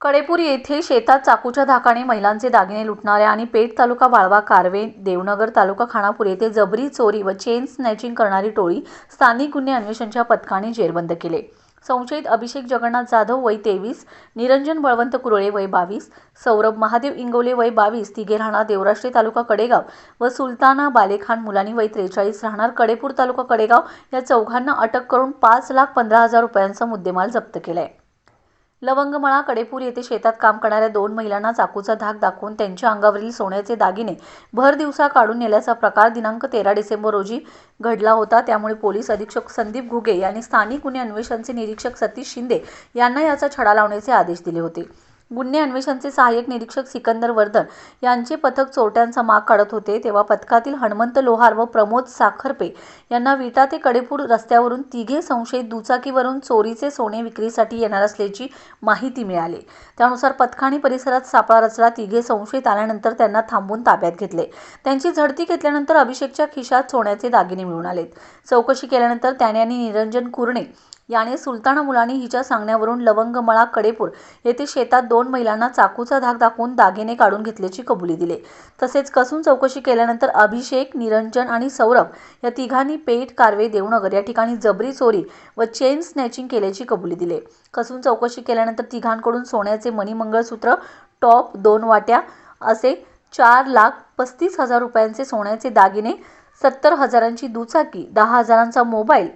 कडेपूर येथे शेतात चाकूच्या धाकाने महिलांचे दागिने लुटणाऱ्या आणि पेठ तालुका वाळवा कार्वे देवनगर तालुका खानापूर येथे जबरी चोरी व चेन स्नॅचिंग करणारी टोळी स्थानिक गुन्हे अन्वेषणच्या पथकाने जेरबंद केले. संशयित अभिषेक जगन्नाथ जाधव वय तेवीस निरंजन बळवंत कुरळे वय बावीस सौरभ महादेव इंगोले वय बावीस तिघे राहणार देवराष्ट्री तालुका कडेगाव व सुलताना बालेखान मुलानी वय त्रेचाळीस राहणार कडेपूर तालुका कडेगाव या चौघांना अटक करून पाच लाख पंधरा हजार रुपयांचा मुद्देमाल जप्त केलाय. लवंगमळा कडेपूर येथे शेतात काम करणाऱ्या दोन महिलांना चाकूचा धाक दाखवून त्यांच्या अंगावरील सोन्याचे दागिने भर दिवसा काढून नेल्याचा प्रकार दिनांक तेरा डिसेंबर रोजी घडला होता. त्यामुळे पोलीस अधीक्षक संदीप घुगे यांनी स्थानिक गुन्हे अन्वेषणचे निरीक्षक सतीश शिंदे यांना याचा छडा लावण्याचे आदेश दिले होते. गुन्हे अन्वेषणचे सहाय्यक निरीक्षक सिकंदर वर्धन यांचे पथक चोरट्यांचा माग काढत होते. तेव्हा पथकातील हणमंत लोहार व प्रमोद साखरपे यांना विटा ते कडेपूर रस्त्यावरून तिघे संशयित दुचाकीवरून चोरीचे सोने विक्रीसाठी येणार असल्याची माहिती मिळाली. त्यानुसार पथकाने परिसरात सापळा रचला. तिघे संशयित आल्यानंतर त्यांना थांबून ताब्यात घेतले. त्यांची झडती घेतल्यानंतर अभिषेकच्या खिशात सोन्याचे दागिने मिळून आलेत. चौकशी केल्यानंतर त्याने आणि निरंजन कुरणे याने सुलताना मुलानी हिच्या सांगण्यावरून लवंगमळा कडेपूर येथे शेतात दोन महिलांना चाकूचा धाक दाखवून दागिने काढून घेतल्याची कबुली दिली. तसेच कसून चौकशी केल्यानंतर अभिषेक निरंजन आणि सौरभ या तिघांनी पेठ कारवे देवनगर या ठिकाणी जबरी चोरी व चेन स्नॅचिंग केल्याची कबुली दिली. कसून चौकशी केल्यानंतर तिघांकडून सोन्याचे मणिमंगळसूत्र टॉप दोन वाट्या असे चार लाख पस्तीस हजार रुपयांचे सोन्याचे दागिने सत्तर हजारांची दुचाकी दहा हजारांचा मोबाईल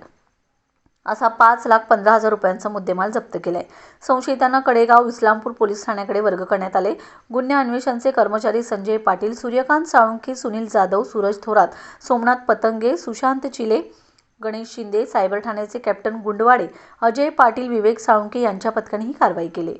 असा पाच लाख पंधरा हजार रुपयांचा मुद्देमाल जप्त केला आहे संशयितांना कडेगाव इस्लामपूर पोलीस ठाण्याकडे वर्ग करण्यात आले. गुन्हे अन्वेषणचे कर्मचारी संजय पाटील सूर्यकांत साळुंखे सुनील जाधव सूरज थोरात सोमनाथ पतंगे सुशांत चिले गणेश शिंदे सायबर ठाण्याचे कॅप्टन गुंडवाडे अजय पाटील विवेक साळुंखे यांच्या पथकाने ही कारवाई केली.